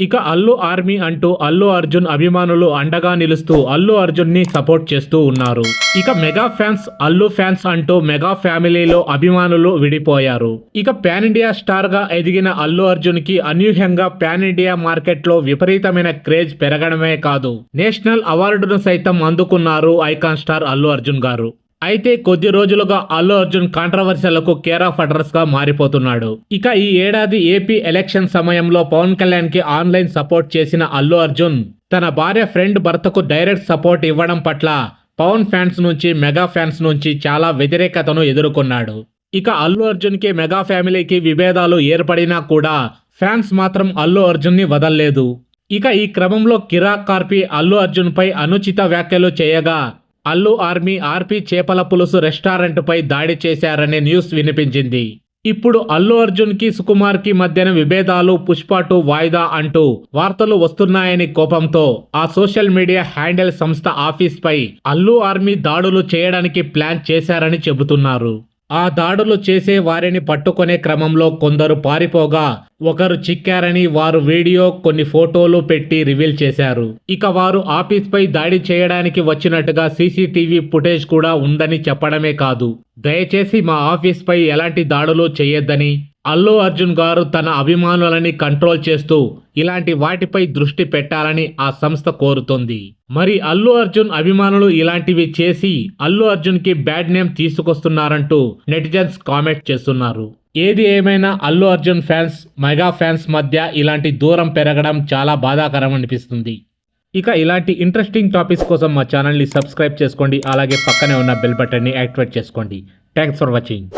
ఇక అల్లు ఆర్మీ అంటూ అల్లు అర్జున్ అభిమానులు అండగా నిలుస్తూ అల్లు అర్జున్ని సపోర్ట్ చేస్తూ ఉన్నారు. ఇక మెగా ఫ్యాన్స్ అల్లు ఫ్యాన్స్ అంటూ మెగా ఫ్యామిలీలో అభిమానులు విడిపోయారు. ఇక పాన్ ఇండియా స్టార్గా ఎదిగిన అల్లు అర్జున్కి అనూహ్యంగా పాన్ ఇండియా మార్కెట్లో విపరీతమైన క్రేజ్ పెరగడమే కాదు. నేషనల్ అవార్డును సైతం అందుకున్నారు ఐకాన్ స్టార్ అల్లు అర్జున్ గారు. అయితే కొద్ది రోజులుగా అల్లు అర్జున్ కాంట్రవర్సీలకు కేర్ ఆఫ్ అడ్రస్గా మారిపోతున్నాడు. ఇక ఈ ఏడాది ఏపీ ఎలక్షన్ సమయంలో పవన్ కళ్యాణ్కి ఆన్లైన్ సపోర్ట్ చేసిన అల్లు అర్జున్ తన భార్య ఫ్రెండ్ భర్తకు డైరెక్ట్ సపోర్ట్ ఇవ్వడం పట్ల పవన్ ఫ్యాన్స్ నుంచి మెగా ఫ్యాన్స్ నుంచి చాలా వ్యతిరేకతను ఎదుర్కొన్నాడు. ఇక అల్లు అర్జున్కి మెగా ఫ్యామిలీకి విభేదాలు ఏర్పడినా కూడా ఫ్యాన్స్ మాత్రం అల్లు అర్జున్ని వదల్లేదు. ఇక ఈ క్రమంలో కిరాక్ కార్పి అల్లు అర్జున్ పై అనుచిత వ్యాఖ్యలు చేయగా అల్లు ఆర్మీ ఆర్పీ చేపల పులుసు రెస్టారెంట్పై దాడి చేశారనే న్యూస్ వినిపించింది. ఇప్పుడు అల్లు అర్జున్కి సుకుమార్కి మధ్యన విభేదాలు పుష్పటు వాయిదా అంటూ వార్తలు వస్తున్నాయని కోపంతో ఆ సోషల్ మీడియా హ్యాండిల్ సంస్థ ఆఫీస్పై అల్లు ఆర్మీ దాడులు చేయడానికి ప్లాన్ చేశారని చెబుతున్నారు. ఆ దాడులు చేసే వారిని పట్టుకునే క్రమంలో కొందరు పారిపోగా ఒకరు చిక్కారని వారు వీడియో కొన్ని ఫోటోలు పెట్టి రివీల్ చేశారు. ఇక వారు ఆఫీస్పై దాడి చేయడానికి వచ్చినట్టుగా సీసీటీవీ ఫుటేజ్ కూడా ఉందని చెప్పడమే కాదు. దయచేసి మా ఆఫీస్పై ఎలాంటి దాడులు చేయొద్దని అల్లు అర్జున్ గారు తన అభిమానులని కంట్రోల్ చేస్తూ ఇలాంటి వాటిపై దృష్టి పెట్టాలని ఆ సంస్థ కోరుతోంది. మరి అల్లు అర్జున్ అభిమానులు ఇలాంటివి చేసి అల్లు అర్జున్కి బ్యాడ్ నేమ్ తీసుకొస్తున్నారంటూ నెటిజన్స్ కామెంట్ చేస్తున్నారు. ఏది ఏమైనా Allu Arjun fans mega fans మధ్య ఇలాంటి దూరం పెరగడం చాలా బాధాకరం అనిపిస్తుంది. ఇక ఇలాంటి ఇంట్రెస్టింగ్ టాపిక్స్ కోసం మా ఛానల్ని సబ్స్క్రైబ్ చేసుకోండి అలాగే పక్కనే ఉన్న బెల్ బటన్ని యాక్టివేట్ చేసుకోండి. Thanks for watching